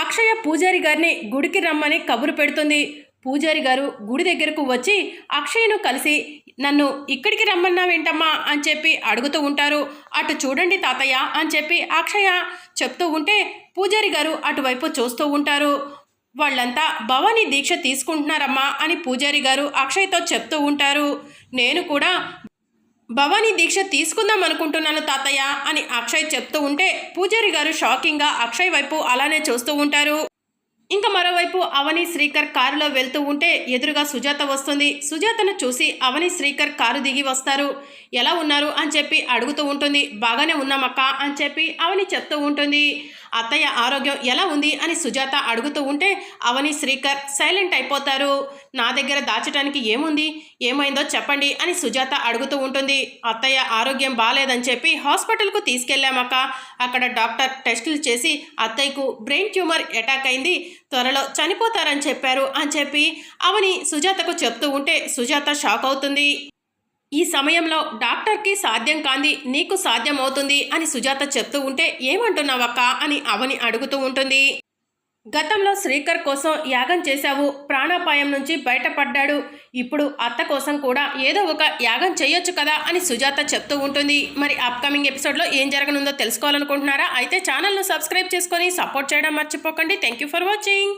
అక్షయ పూజారి గారిని గుడికి రమ్మని కబురు పెడుతుంది. పూజారి గారు గుడి దగ్గరకు వచ్చి అక్షయ్ను కలిసి నన్ను ఇక్కడికి రమ్మన్నావేంటమ్మా? అని చెప్పి అడుగుతూ ఉంటారు. అటు చూడండి తాతయ్య అని చెప్పి అక్షయ చెప్తూ ఉంటే పూజారి గారు అటువైపు చూస్తూ ఉంటారు. వాళ్ళంతా భవానీ దీక్ష తీసుకుంటున్నారమ్మా అని పూజారి గారు అక్షయ్తో చెప్తూ ఉంటారు. నేను కూడా భవానీ దీక్ష తీసుకుందాం అనుకుంటున్నాను తాతయ్య అని అక్షయ్ చెప్తూ ఉంటే పూజారి గారు షాకింగ్గా అక్షయ్ వైపు అలానే చూస్తూ ఉంటారు. ఇంకా మరోవైపు అవని శ్రీకర్ కారులో వెళ్తూ ఉంటే ఎదురుగా సుజాత వస్తుంది. సుజాతను చూసి అవని శ్రీకర్ కారు దిగి వస్తారు. ఎలా ఉన్నారు అని చెప్పి అడుగుతూ ఉంటుంది. బాగానే ఉన్నామక్క అని చెప్పి అవని చెప్తూ ఉంటుంది. అత్తయ్య ఆరోగ్యం ఎలా ఉంది అని సుజాత అడుగుతూ ఉంటే అవని శ్రీకర్ సైలెంట్ అయిపోతారు. నా దగ్గర దాచడానికి ఏముంది? ఏమైందో చెప్పండి అని సుజాత అడుగుతూ ఉంటుంది. అత్తయ్య ఆరోగ్యం బాగాలేదని చెప్పి హాస్పిటల్కు తీసుకెళ్ళామక్క. అక్కడ డాక్టర్ టెస్టులు చేసి అత్తయ్యకు బ్రెయిన్ ట్యూమర్ అటాక్ అయింది. త్వరలో చనిపోతారని చెప్పారు అని చెప్పి అవని సుజాతకు చెప్తూ ఉంటే సుజాత షాక్ అవుతుంది. ఈ సమయంలో డాక్టర్కి సాధ్యం కాంది నీకు సాధ్యం అవుతుంది అని సుజాత చెప్తూ ఉంటే ఏమంటున్నావక్క అని అవని అడుగుతూ ఉంటుంది. గతంలో శ్రీకర్ కోసం యాగం చేశావు ప్రాణాపాయం నుంచి బయటపడ్డాడు. ఇప్పుడు అత్త కోసం కూడా ఏదో ఒక యాగం చేయొచ్చు కదా అని సుజాత చెప్తూ ఉంటుంది. మరి అప్కమింగ్ ఎపిసోడ్లో ఏం జరగనుందో తెలుసుకోవాలనుకుంటున్నారా? అయితే ఛానల్ను సబ్స్క్రైబ్ చేసుకొని సపోర్ట్ చేయడం మర్చిపోకండి. Thank you for watching